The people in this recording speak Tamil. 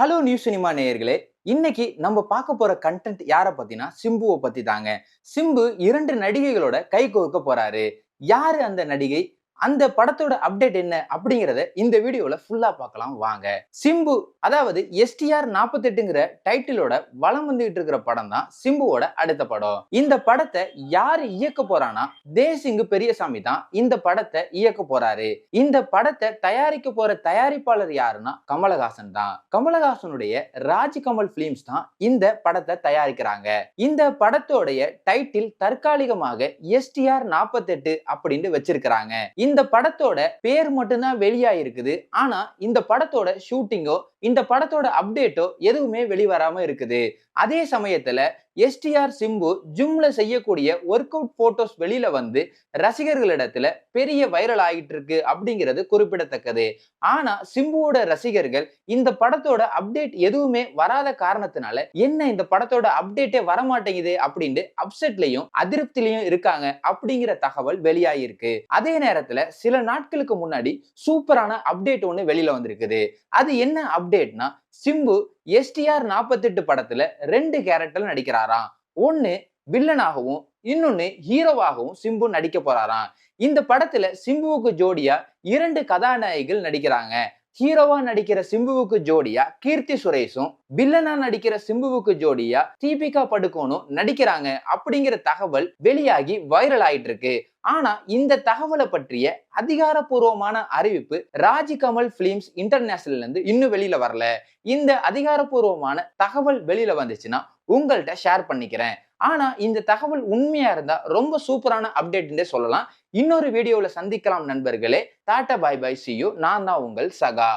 ஹலோ நியூஸ் சினிமா நேயர்களே இன்னைக்கு நம்ம பார்க்க போற கண்டென்ட் யாரை பத்தினா சிம்புவை பத்தி தாங்க சிம்பு இரண்டு நடிகைகளோட கை கோர்க்க போறாரு. யாரு அந்த நடிகை? அந்த படத்தோட அப்டேட் என்ன அப்படிங்கறத இந்த வீடியோல ஃபுல்லா பார்க்கலாம் வாங்க. சிம்பு அதாவது எஸ்டிஆர் நாற்பத்தெட்டுங்கிற டைட்டிலோட வலம் வந்துகிட்டு இருக்கிற படம் தான் சிம்புவோட அடுத்த படம். இந்த படத்தை யாரு இயக்க போறானா தேசிங்கு பெரியசாமி தான் இந்த படத்தை இயக்க போறாரு. இந்த படத்தை தயாரிக்க போற தயாரிப்பாளர் யாருன்னா கமலஹாசன் தான். கமலஹாசனுடைய ராஜ் கமல் பிலிம்ஸ் தான் இந்த படத்தை தயாரிக்கிறாங்க. இந்த படத்தோடைய டைட்டில் தற்காலிகமாக எஸ்டிஆர் நாற்பத்தெட்டு அப்படின்னு வச்சிருக்கிறாங்க. இந்த படத்தோட பேர் மட்டும்தான் வெளியாயிருக்குது ஆனா இந்த படத்தோட ஷூட்டிங்கோ இந்த படத்தோட அப்டேட்டோ எதுவுமே வெளிவராம இருக்குது. அதே சமயத்துல எஸ்டிஆர் சிம்பு ஜிம்ல செய்யக்கூடிய ஒர்க் அவுட் போட்டோஸ் வெளியில வந்து ரசிகர்களிடத்துல பெரிய வைரல் ஆகிட்டு இருக்கு அப்படிங்கிறது குறிப்பிடத்தக்கது. ஆனா சிம்புவோட ரசிகர்கள் இந்த படத்தோட அப்டேட் எதுவுமே வராத காரணத்தினால என்ன இந்த படத்தோட அப்டேட்டே வரமாட்டேங்குது அப்படின்ட்டு அப்செட்லயும் அதிருப்திலையும் இருக்காங்க அப்படிங்கிற தகவல் வெளியாகிருக்கு அதே நேரத்துல சில நாட்களுக்கு முன்னாடி சூப்பரான அப்டேட் ஒன்று வெளியில வந்திருக்குது. அது என்ன அப்டேட்னா சிம்பு எஸ்டிஆர் நாற்பத்தெட்டு படத்துல ரெண்டு கேரக்டர் நடிக்கிறாராம். ஒன்னு வில்லனாகவும் இன்னொன்னு ஹீரோவாகவும் சிம்பு நடிக்க போறாராம். இந்த படத்துல சிம்புவுக்கு ஜோடியா இரண்டு கதாநாயகிகள் நடிக்கிறாங்க. ஹீரோவா நடிக்கிற சிம்புவுக்கு ஜோடியா கீர்த்தி சுரேஷும் வில்லனா நடிக்கிற சிம்புவுக்கு ஜோடியா தீபிகா படுகோனும் நடிக்கிறாங்க. அப்படிங்கிற தகவல் வெளியாகி வைரல் ஆயிட்டு இருக்கு ஆனா இந்த தகவலை பற்றிய அதிகாரப்பூர்வமான அறிவிப்பு ராஜி கமல் பிலிம்ஸ் இன்டர்நேஷனல்ல இருந்து இன்னும் வெளியில வரல. இந்த அதிகாரப்பூர்வமான தகவல் வெளியில வந்துச்சுன்னா உங்கள்கிட்ட ஷேர் பண்ணிக்கிறேன். ஆனா இந்த தகவல் உண்மையா இருந்தா ரொம்ப சூப்பரான அப்டேட்னே சொல்லலாம். இன்னொரு வீடியோவில் சந்திக்கலாம் நண்பர்களே. Tata bye bye see you நான் தான் உங்கள் சகா.